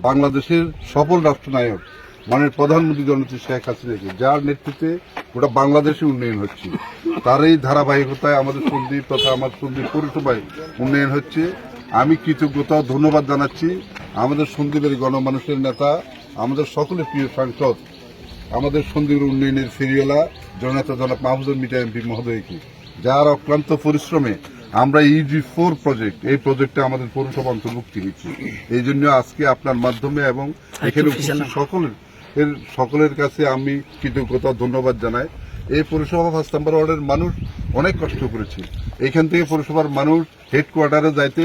বাংলাদেশের সফল রাষ্ট্রনায়ক মানের প্রধানমন্ত্রী জননেত্রী শেখ হাসিনাকে, যার নেতৃত্বে গোটা বাংলাদেশে উন্নয়ন হচ্ছে। তার এই ধারাবাহিকতায় আমাদের সন্দীপ তথা আমার সন্দীপ পৌরসভায় উন্নয়ন হচ্ছে। আমি কৃতজ্ঞতা, ধন্যবাদ জানাচ্ছি আমাদের সন্দীপের গণমানুষের নেতা, আমাদের সকলের প্রিয় সাংসদ, আমাদের সন্দীপের উন্নয়নের ফেরিওয়ালা জননেতা জনাব মাহমুদুল মিটা এমপি মহোদয়কে, যার অক্লান্ত পরিশ্রমে আমরা ইজি ফোর প্রজেক্ট এই প্রজেক্টে আমাদের পৌরসভা অন্তর্ভুক্তি হয়েছে এই জন্য আজকে আপনার মাধ্যমে এবং এখানে সকলের এর সকলের কাছে আমি কৃতজ্ঞতা ধন্যবাদ জানাই। এই পৌরসভা ফার্স্ট নাম্বার ওয়ার্ডের মানুষ অনেক কষ্ট করেছে। এখান থেকে পৌরসভার মানুষ হেডকোয়ার্টারে যাইতে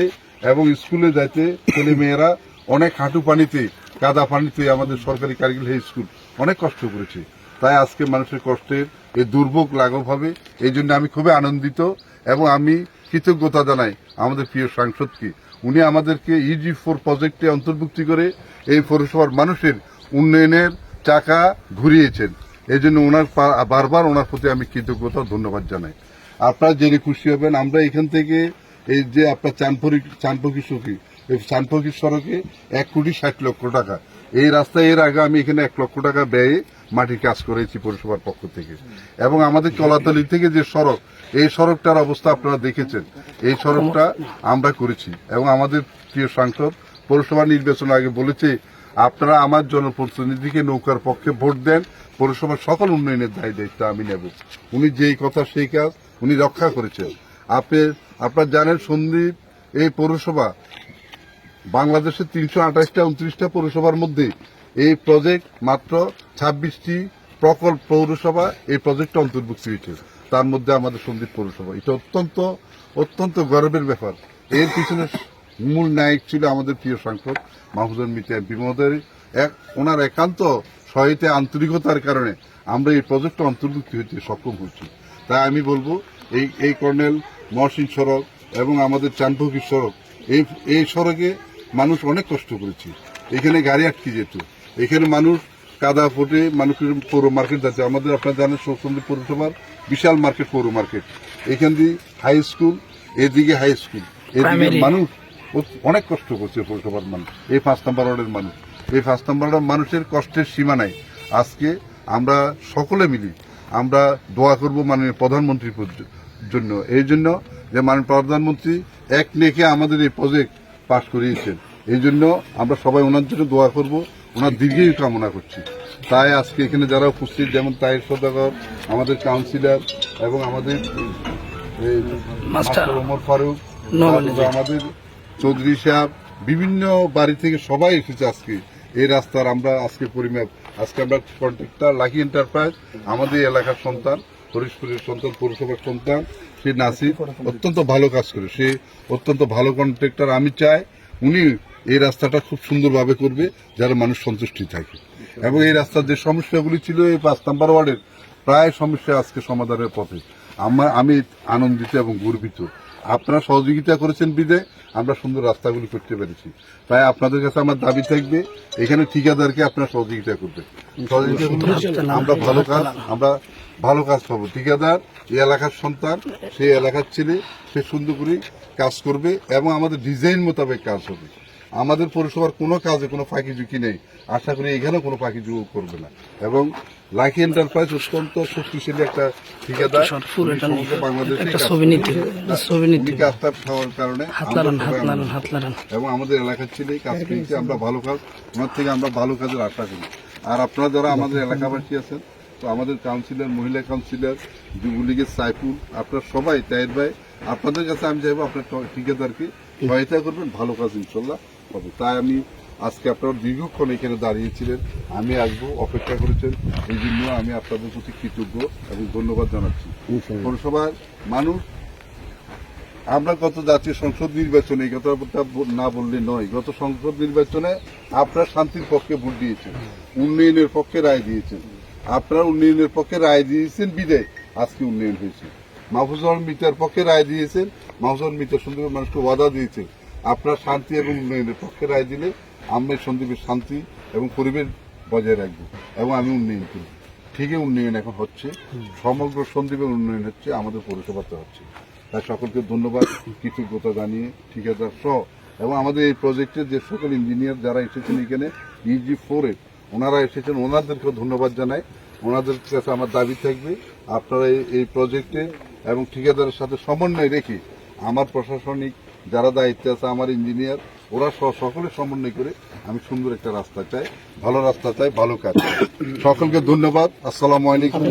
এবং স্কুলে যাইতে ছেলে মেয়েরা অনেক হাঁটু পানিতে কাদা পানিতে আমাদের সরকারি কারিগরি হাই স্কুল অনেক কষ্ট করেছে। তাই আজকে মানুষের কষ্টের এই দুর্ভোগ লাঘব হবে। এই জন্য আমি খুবই আনন্দিত এবং আমি কৃতজ্ঞতা জানাই আমাদের প্রিয় সাংসদকে। উনি আমাদেরকে ইজি ফোর প্রজেক্টে অন্তর্ভুক্তি করে এই পৌরসভার মানুষের উন্নয়নের চাকা ঘুরিয়েছেন। এই জন্য ওনার বারবার ওনার প্রতি আমি কৃতজ্ঞতা, ধন্যবাদ জানাই। আপনারা জেনে খুশি হবেন, আমরা এখান থেকে এই যে আপনার চানপুরি চানপকি সখী এই চানপকি সড়কে এক কোটি ষাট লক্ষ টাকা। এই রাস্তায় এর আগে আমি এখানে এক লক্ষ টাকা ব্যয়ে মাটির কাজ করেছি পৌরসভার পক্ষ থেকে। এবং আমাদের চলাতলি থেকে যে সড়ক, এই সড়কটার অবস্থা আপনারা দেখেছেন। এই সড়কটা আমরা করেছি। এবং আমাদের প্রিয় সাংসদ পৌরসভা নির্বাচন আগে বলেছে, আপনারা আমার জনপ্রতিনিধিকে নৌকার পক্ষে ভোট দেন, পৌরসভার সকল উন্নয়নের দায় দায়িত্ব আমি নেব। উনি যেই কথা সেই কাজ উনি রক্ষা করেছেন। আপনি, আপনারা জানেন সন্দীপ, এই পৌরসভা বাংলাদেশের তিনশো আঠাশটা, উনত্রিশটা পৌরসভার মধ্যে এই প্রজেক্ট মাত্র ছাব্বিশটি প্রকল্প পৌরসভা এই প্রজেক্টে অন্তর্ভুক্ত হয়েছে। তার মধ্যে আমাদের সন্দীপ পৌরসভা। এটা অত্যন্ত অত্যন্ত গর্বের ব্যাপার। এর পিছনে মূল নায়ক ছিল আমাদের প্রিয় সাংসদ মাহফুজুর মিতা মহোদয়। এক, ওনার একান্ত সহায়তা আন্তরিকতার কারণে আমরা এই প্রজেক্টে অন্তর্ভুক্ত হতে সক্ষম হচ্ছি। তাই আমি বলব, এই এই কর্নেল মহসিন সড়ক এবং আমাদের চানপুকুর সড়ক, এই এই সড়কে মানুষ অনেক কষ্ট করেছে। এখানে গাড়ি আটকে যেত। এখানে মানুষ কাদা ফুটে মানুষের পৌর মার্কেট যাচ্ছে। আমাদের আপনারা জানেন সৌসন্দী পৌরসভার বিশাল মার্কেট পৌর মার্কেট। এখান দিয়ে হাই স্কুল এদিকে হাই স্কুল এদিকে মানুষ অনেক কষ্ট করছে পৌরসভার মানুষ। এই পাঁচ নম্বর ওয়ার্ডের মানুষ। এই পাঁচ নম্বর ওয়ার্ডের মানুষের কষ্টের সীমা নাই। আজকে আমরা সকলে মিলি আমরা দোয়া করব মাননীয় প্রধানমন্ত্রীর জন্য। এই জন্য যে মাননীয় প্রধানমন্ত্রী এক নেকে আমাদের এই প্রজেক্ট পাশ করিয়েছেন। এই জন্য আমরা সবাই ওনার জন্য দোয়া করব। ওনার দীর্ঘই কামনা করছি তাই আজকে এখানে যারা উপস্থিত যেমন তাইর সদাগর আমাদের কাউন্সিলর এবং আমাদের। মাস্টার ওমর ফারুক আমাদের চৌধুরী সাহেব বিভিন্ন বাড়ি থেকে সবাই এসেছে আজকে এই রাস্তার আমরা আজকে পরিমাপ আজকে আমরা কন্ট্রাক্টর লাকি এন্টারপ্রাইজ আমাদের এলাকার সন্তান হরিশপুরের সন্তান পৌরসভার সন্তান সে নাসির অত্যন্ত ভালো কাজ করে সে অত্যন্ত ভালো কন্ট্রাক্টর আমি চাই উনি এই রাস্তাটা খুব সুন্দরভাবে করবে যারা মানুষ সন্তুষ্টি থাকে। এবং এই রাস্তার যে সমস্যাগুলি ছিল এই পাঁচ নাম্বার ওয়ার্ডের, প্রায় সমস্যা আজকে সমাধানের পথে। আমার আমি আনন্দিত এবং গর্বিত। আপনারা সহযোগিতা করেছেন বিদে আমরা সুন্দর রাস্তাগুলি করতে পেরেছি। তাই আপনাদের কাছে আমার দাবি থাকবে, এখানে ঠিকাদারকে আপনারা সহযোগিতা করবেন। আমরা ভালো কাজ, আমরা ভালো কাজ পাবো ঠিকাদার, এই এলাকার সন্তান, সেই এলাকার ছেলে, সে সুন্দর করে কাজ করবে এবং আমাদের ডিজাইন মোতাবেক কাজ হবে। আমাদের পৌরসভার কোনো কাজে কোনো ফাঁকি ঝুঁকি নেই। আশা করি এখানেও কোনো ফাঁকি ঝুঁকি করবে না। এবং লাকি এন্টারপ্রাইজ অত্যন্ত শক্তিশালী একটা ঠিকাদার। কাজটা কারণে এবং আমাদের এলাকার ছেলে কাজ পেয়েছে আমরা ভালো কাজ ওনার থেকে আমরা ভালো কাজের আশা করি। আর আপনারা যারা আমাদের এলাকাবাসী আছেন তো আমাদের কাউন্সিলর মহিলা কাউন্সিলর যুবলীগের সাইফুল আপনারা সবাই তাইর ভাই আপনাদের কাছে আমি চাইব আপনার ঠিকাদারকে সহায়তা করবেন ভালো কাজ ইনশাল্লাহ। হবে তাই আমি আজকে আপনারা দীর্ঘক্ষণ এখানে দাঁড়িয়েছিলেন। আমি আসব অপেক্ষা করেছেন। এই জন্য আমি আপনাদের প্রতি কৃতজ্ঞ এবং ধন্যবাদ জানাচ্ছি। পৌরসভার মানুষ আমরা গত জাতীয় সংসদ নির্বাচনে এই কথাটা না বললে নয় গত সংসদ নির্বাচনে আপনারা শান্তির পক্ষে ভোট দিয়েছেন উন্নয়নের পক্ষে রায় দিয়েছেন। আপনারা উন্নয়নের পক্ষে রায় দিয়েছেন বিদায় আজকে উন্নয়ন হয়েছে। মাহফুজুর মিতার পক্ষে রায় দিয়েছেন মাহফুজুর মিতা সুন্দর মানুষকে ওয়াদা দিয়েছেন। আপনারা শান্তি এবং উন্নয়নের পক্ষে রায় দিলে আমরা সন্দীপের শান্তি এবং পরিবেশ বজায় রাখব এবং আমি উন্নয়ন করব। ঠিকই উন্নয়ন এখন হচ্ছে। সমগ্র সন্দীপের উন্নয়ন হচ্ছে, আমাদের পৌরসভাতে হচ্ছে। তাই সকলকে ধন্যবাদ, কৃতজ্ঞতা জানিয়ে ঠিকাদার সহ এবং আমাদের এই প্রজেক্টের যে সকল ইঞ্জিনিয়ার যারা এসেছেন এখানে ইজি ফোরে ওনারা এসেছেন, ওনাদেরকেও ধন্যবাদ জানাই। ওনাদের কাছে আমার দাবি থাকবে, আপনারা এই প্রজেক্টে এবং ঠিকাদারের সাথে সমন্বয় রেখে আমার প্রশাসনিক যারা দায়িত্বে আছে, আমার ইঞ্জিনিয়ার ওরা সকলের সমন্বয় করে আমি সুন্দর একটা রাস্তা চাই, ভালো রাস্তা চাই, ভালো কাজ সকলকে ধন্যবাদ আসসালামু আলাইকুম।